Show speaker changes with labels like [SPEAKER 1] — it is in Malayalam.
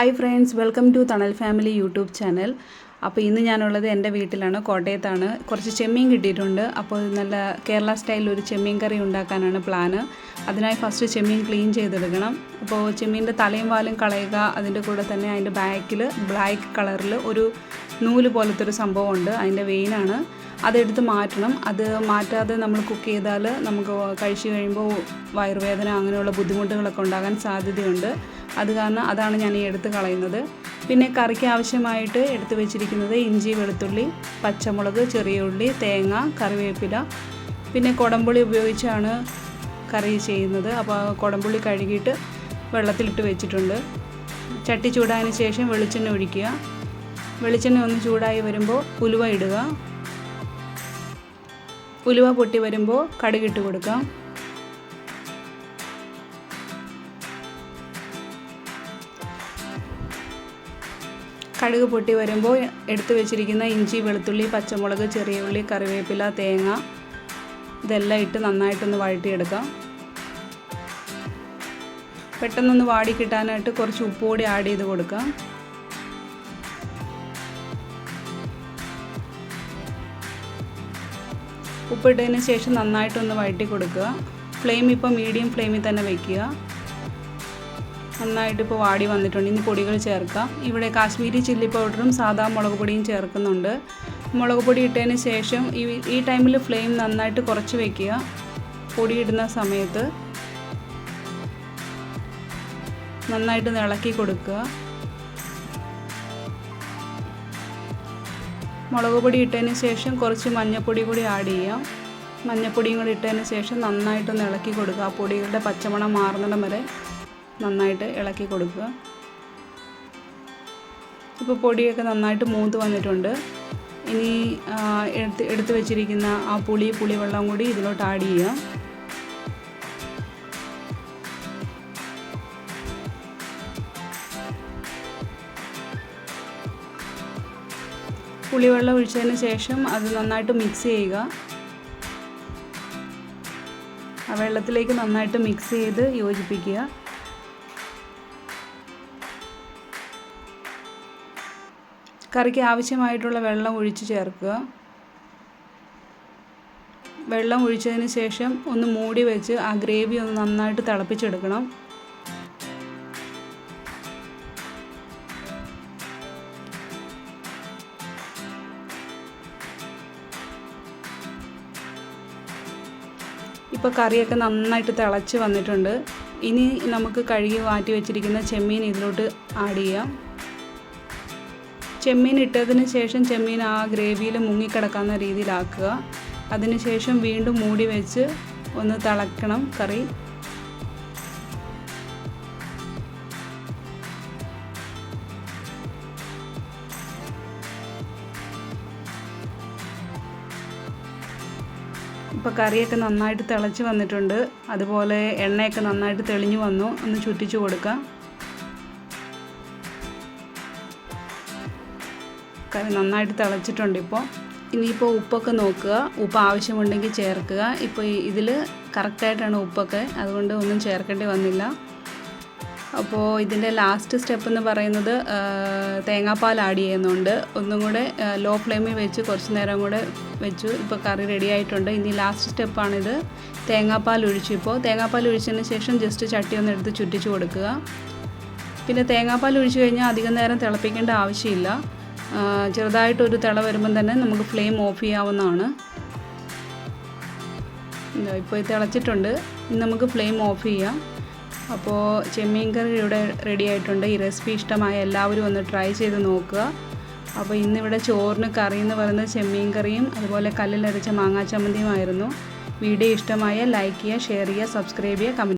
[SPEAKER 1] Hi friends welcome to Thanal family YouTube channel അപ്പോൾ ഇന്ന് ഞാനുള്ളത് എന്റെ വീട്ടിലാണ് കോട്ടയത്താണ്. കുറച്ച് ചെമ്മീൻ കിട്ടിയിട്ടുണ്ട്. അപ്പോൾ നല്ല കേരള സ്റ്റൈലിൽ ഒരു ചെമ്മീൻ കറി ഉണ്ടാക്കാനാണ് പ്ലാന് അതിനായി ഫസ്റ്റ് ചെമ്മീൻ ക്ലീൻ ചെയ്തെടുക്കണം. അപ്പോൾ ചെമ്മീന്റെ തലയും വാലും കളയുക അതിന്റെ കൂടെ തന്നെ അതിന്റെ ബാക്കിൽ ബ്ലാക്ക് കളറിൽ ഒരു നൂൽ പോലത്തെ ഒരു സംഭവമുണ്ട്. അതിന്റെ വെയിനാണ് അതെടുത്ത് മാറ്റണം. അത് മാറ്റാതെ നമ്മൾ കുക്ക് ചെയ്താൽ നമുക്ക് കഴിച്ചു കഴിയുമ്പോൾ വയറുവേദന അങ്ങനെയുള്ള ബുദ്ധിമുട്ടുകളൊക്കെ ഉണ്ടാകാൻ സാധ്യതയുണ്ട്. അത് കാരണം അതാണ് ഞാൻ ഈ എടുത്ത് കളയുന്നത്. പിന്നെ കറിക്ക് ആവശ്യമായിട്ട് എടുത്തു വെച്ചിരിക്കുന്നത് ഇഞ്ചി വെളുത്തുള്ളി പച്ചമുളക് ചെറിയ ഉള്ളി തേങ്ങ കറിവേപ്പില. പിന്നെ കുടംപുളി ഉപയോഗിച്ചാണ് കറി ചെയ്യുന്നത്. അപ്പോൾ കുടംപുളി കഴുകിയിട്ട് വെള്ളത്തിലിട്ട് വെച്ചിട്ടുണ്ട്. ചട്ടി ചൂടായതിന് ശേഷം വെളിച്ചെണ്ണ ഒഴിക്കുക. വെളിച്ചെണ്ണ ഒന്ന് ചൂടായി വരുമ്പോൾ ഉലുവ ഇടുക. ഉലുവ പൊട്ടി വരുമ്പോൾ കടുകിട്ട് കൊടുക്കാം. കടുക് പൊട്ടി വരുമ്പോൾ എടുത്തു വെച്ചിരിക്കുന്ന ഇഞ്ചി വെളുത്തുള്ളി പച്ചമുളക് ചെറിയ ഉള്ളി കറിവേപ്പില തേങ്ങ ഇതെല്ലാം ഇട്ട് നന്നായിട്ടൊന്ന് വഴറ്റിയെടുക്കാം. പെട്ടെന്നൊന്ന് വാടി കിട്ടാനായിട്ട് കുറച്ച് ഉപ്പ് കൂടി ആഡ് ചെയ്ത് കൊടുക്കാം. ഉപ്പിട്ടതിന് ശേഷം നന്നായിട്ടൊന്ന് വഴറ്റി കൊടുക്കുക. ഫ്ലെയിം ഇപ്പോൾ മീഡിയം ഫ്ലെയിമിൽ തന്നെ വയ്ക്കുക നന്നായിട്ട് ഇപ്പോൾ വാടി വന്നിട്ടുണ്ട്. ഇനി പൊടികൾ ചേർക്കാം. ഇവിടെ കാശ്മീരി ചില്ലി പൗഡറും സാധാ മുളക് പൊടിയും ചേർക്കുന്നുണ്ട്. മുളക് പൊടി ഇട്ടതിന് ശേഷം ഈ ഈ ടൈമിൽ ഫ്ലെയിം നന്നായിട്ട് കുറച്ച് വയ്ക്കുക പൊടി ഇടുന്ന സമയത്ത് നന്നായിട്ട് ഇളക്കി കൊടുക്കുക. മുളക് പൊടി ഇട്ടതിന് ശേഷം കുറച്ച് മഞ്ഞൾപ്പൊടി കൂടി ആഡ് ചെയ്യാം മഞ്ഞൾപ്പൊടിയും കൂടി ഇട്ടതിന് ശേഷം നന്നായിട്ടൊന്ന് ഇളക്കി കൊടുക്കുക. ആ പൊടികളുടെ പച്ചമണം മാറുന്നിടം വരെ നന്നായിട്ട് ഇളക്കി കൊടുക്കുക. ഇപ്പോൾ പൊടിയൊക്കെ നന്നായിട്ട് മൂത്ത് വന്നിട്ടുണ്ട്. ഇനി എടുത്ത് എടുത്തു വെച്ചിരിക്കുന്ന ആ പുളി പുളിവെള്ളം കൂടി ഇതിലോട്ട് ആഡ് ചെയ്യാം. പുളിവെള്ളം ഒഴിച്ചതിന് ശേഷം അത് നന്നായിട്ട് മിക്സ് ചെയ്യുക. ആ വെള്ളത്തിലേക്ക് നന്നായിട്ട് മിക്സ് ചെയ്ത് യോജിപ്പിക്കുക. കറിക്ക് ആവശ്യമായിട്ടുള്ള വെള്ളം ഒഴിച്ച് ചേർക്കുക. വെള്ളം ഒഴിച്ചതിന് ശേഷം ഒന്ന് മൂടി വെച്ച് ആ ഗ്രേവി ഒന്ന് നന്നായിട്ട് തിളപ്പിച്ചെടുക്കണം. ഇപ്പോൾ കറിയൊക്കെ നന്നായിട്ട് തിളച്ച് വന്നിട്ടുണ്ട്. ഇനി നമുക്ക് കഴുകി മാറ്റി വെച്ചിരിക്കുന്ന ചെമ്മീൻ ഇതിലോട്ട് ആഡ് ചെയ്യാം. ചെമ്മീൻ ഇട്ടതിന് ശേഷം ചെമ്മീൻ ആ ഗ്രേവിയിൽ മുങ്ങിക്കിടക്കാവുന്ന രീതിയിലാക്കുക. അതിനുശേഷം വീണ്ടും മൂടി വെച്ച് ഒന്ന് തിളക്കണം കറി. ഇപ്പോൾ കറിയൊക്കെ നന്നായിട്ട് തിളച്ച് വന്നിട്ടുണ്ട്. അതുപോലെ എണ്ണയൊക്കെ നന്നായിട്ട് തെളിഞ്ഞു വന്നു. ഒന്ന് ചുറ്റിച്ചു കൊടുക്കാം. കറി നന്നായിട്ട് തിളച്ചിട്ടുണ്ട് ഇപ്പോൾ. ഇനിയിപ്പോൾ ഉപ്പൊക്കെ നോക്കുക. ഉപ്പ് ആവശ്യമുണ്ടെങ്കിൽ ചേർക്കുക. ഇപ്പോൾ ഇതിൽ കറക്റ്റായിട്ടാണ് ഉപ്പൊക്കെ. അതുകൊണ്ട് ഒന്നും ചേർക്കേണ്ടി വന്നില്ല. അപ്പോൾ ഇതിന്റെ ലാസ്റ്റ് സ്റ്റെപ്പ് എന്ന് പറയുന്നത് തേങ്ങാപ്പാൽ ആഡ് ചെയ്യുന്നുണ്ട്. ഒന്നും കൂടെ ലോ ഫ്ലെയിമിൽ വെച്ച് കുറച്ച് നേരം കൂടെ വെച്ചു. ഇപ്പോൾ കറി റെഡി ആയിട്ടുണ്ട്. ഇനി ലാസ്റ്റ് സ്റ്റെപ്പാണിത്. തേങ്ങാപ്പാൽ ഒഴിച്ചു. ഇപ്പോൾ തേങ്ങാപ്പാൽ ഒഴിച്ചതിന് ശേഷം ജസ്റ്റ് ചട്ടി ഒന്ന് എടുത്ത് ചുറ്റിച്ച് കൊടുക്കുക. പിന്നെ തേങ്ങാപ്പാൽ ഒഴിച്ചു കഴിഞ്ഞാൽ അധികം നേരം തിളപ്പിക്കേണ്ട ആവശ്യമില്ല. ചെറുതായിട്ടൊരു തിള വരുമ്പം തന്നെ നമുക്ക് ഫ്ലെയിം ഓഫ് ചെയ്യാവുന്നതാണ്. ഇപ്പോൾ തിളച്ചിട്ടുണ്ട്. നമുക്ക് ഫ്ലെയിം ഓഫ് ചെയ്യാം. അപ്പോൾ ചെമ്മീൻ കറി ഇവിടെ റെഡി ആയിട്ടുണ്ട്. ഈ റെസിപ്പി ഇഷ്ടമായ എല്ലാവരും ഒന്ന് ട്രൈ ചെയ്ത് നോക്കുക. അപ്പോൾ ഇന്നിവിടെ ചോറിന് കറി എന്ന് പറയുന്നത് ചെമ്മീൻ കറിയും അതുപോലെ കല്ലിലരച്ച മാങ്ങാ ചമ്മന്തിയുമായിരുന്നു. വീഡിയോ ഇഷ്ടമായ ലൈക്ക് ചെയ്യുക ഷെയർ ചെയ്യുക സബ്സ്ക്രൈബ് ചെയ്യുക കമന്റ്